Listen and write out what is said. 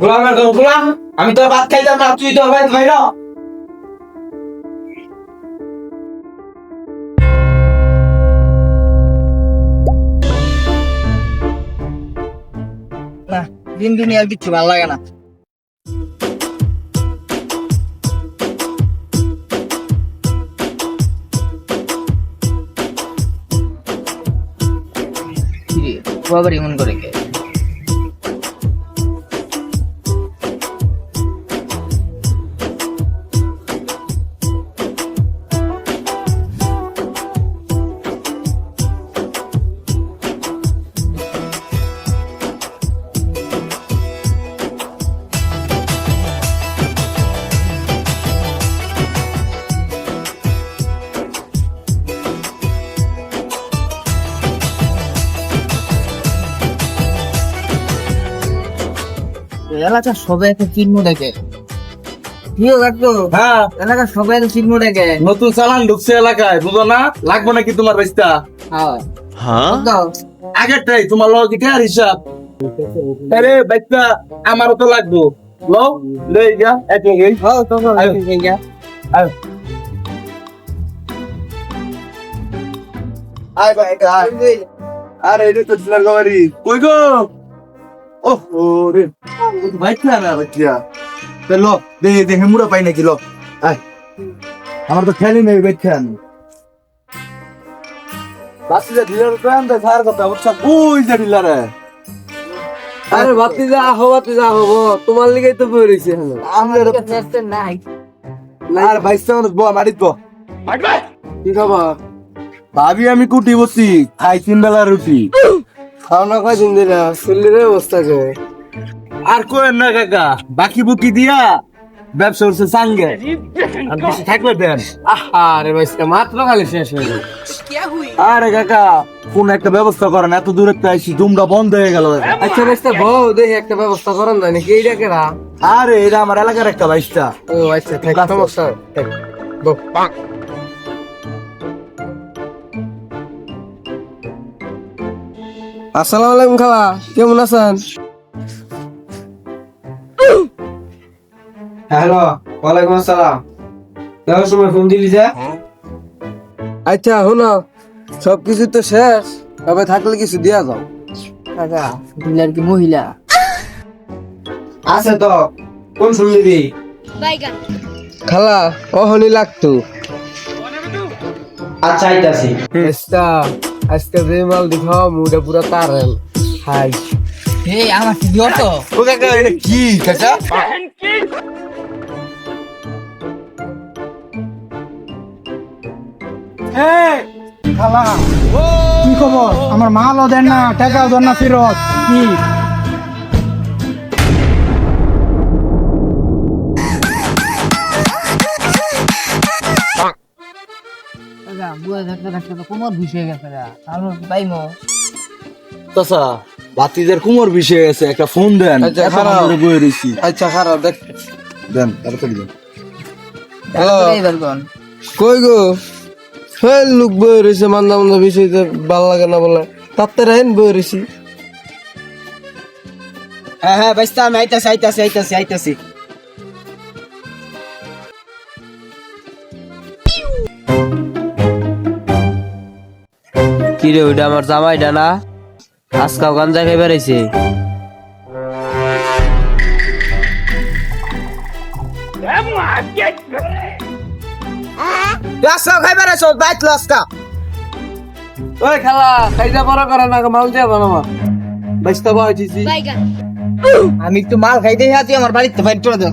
গোলাম একদম গোলাম আমি তো ভাত খাইতাম না, তুই তো ভাই ভাই না, দিন দিন আর কিচ্ছু ভালো লাগে না। আবার এমন করে কে? এলাকা সবাই একটা চিহ্ন দেখে। কি কাকু হ্যাঁ। এলাকা সবাই একটা চিহ্ন দেখে। নতুন চালান ঢুকছে এলাকায় বুঝো না? লাগবে নাকি তোমার বেস্তা হ্যাঁ। তোমার লগ আর হিসাব? আরে বেস্তা আমারও তো লাগবো। লও লই যা এক মিনিট হ্যাঁ তো আয়। আয়। ভাই আয়। আরে এটা তো কই গো? ওহ রে বাইটা না বাচ্চা চলো দে দে হেমুরা পাই নাকি লো। আয়। আমার তো খেলি নেই বেখান বাসিটা দিলার প্রাণ দে সার কথা বুঝছ ওই যে দিলারে আরে বাতি যা হো বাতি যা হব তোমার লিগেই তো নাই। আর বাইসটা মানুষ বল মারিত বল কি খবর? ভাবি আমি কুটি বসি খাই তিন বেলা রুটি। খাওয়া খাই দিন দিলা শরীরের অবস্থা কে আর কোয়েন না কাকা বাকি বুকি দিয়া ব্যবসা করছে সাঙ্গে। আর কিছু থাকবে দেন। আরে ভাই মাত্র খালি শেষ হয়ে গেল। আরে কাকা কোন একটা ব্যবস্থা করেন এত দূরে তো আইসি দুমটা বন্ধ হয়ে গেল। আচ্ছা বেস্তা বউ দেখি একটা ব্যবস্থা করেন না নাকি এইটা কেরা? আরে এটা আমার এলাকার একটা বাইসটা ও আচ্ছা থাক সমস্যা থাক। বউ। আসসালামু আলাইকুম খালা কেমন আছেন? হ্যালো ওয়ালাইকুম আসসালাম। দেওয়ার সময় ফোন দিলি যে? আচ্ছা শোনো সব কিছু তো শেষ তবে থাকলে কিছু দিয়া যাও। কাকা ডিলার কি মহিলা? আছে তো কোন শুনলি খালা অহনি লাগতো। আচ্ছা আইতাছি। আজকা যে মাল দেখাও মুডে পুরো তারেল। হাই। এই আমার কি দিও তো ও কাকা এটা কি কাকা? খালা। কি খবর? আমার মালও দেন না টাকাও দেন না ফিরত। কি? বুয়া থাকতে থাকতে তো কোমর ঘুষে গেছে আমরা কি পাইমো চাচা বাতিদের কুমোর বিষয় আছে একটা ফোন দেন। আচ্ছা, খারাপ। বয়ে রইছি। আচ্ছা খারাপ দেখ। দেন তাড়াতাড়ি দেন। হ্যালো। কই গো? হ্যাঁ লোক বই রয়েছে মান্দা মান্দা বিষয়তে ভালো লাগে না বলে। তাতে রাইন বই রয়েছি হ্যাঁ হ্যাঁ বাইস্তা আমি আইতাছি আইতাছি আইতাছি আইতাছি। কি রে ওইটা আমার জামাইটা না? আজকাল গাঞ্জা খাই বেড়াইছে। লাস্কা খাইবার আছো বাইত লাস্কা ওই খালা খাইজা বড় করে না মাল দিয়া বানামা আমি একটু মাল খাইতে আমার বাড়িতে করে দাও।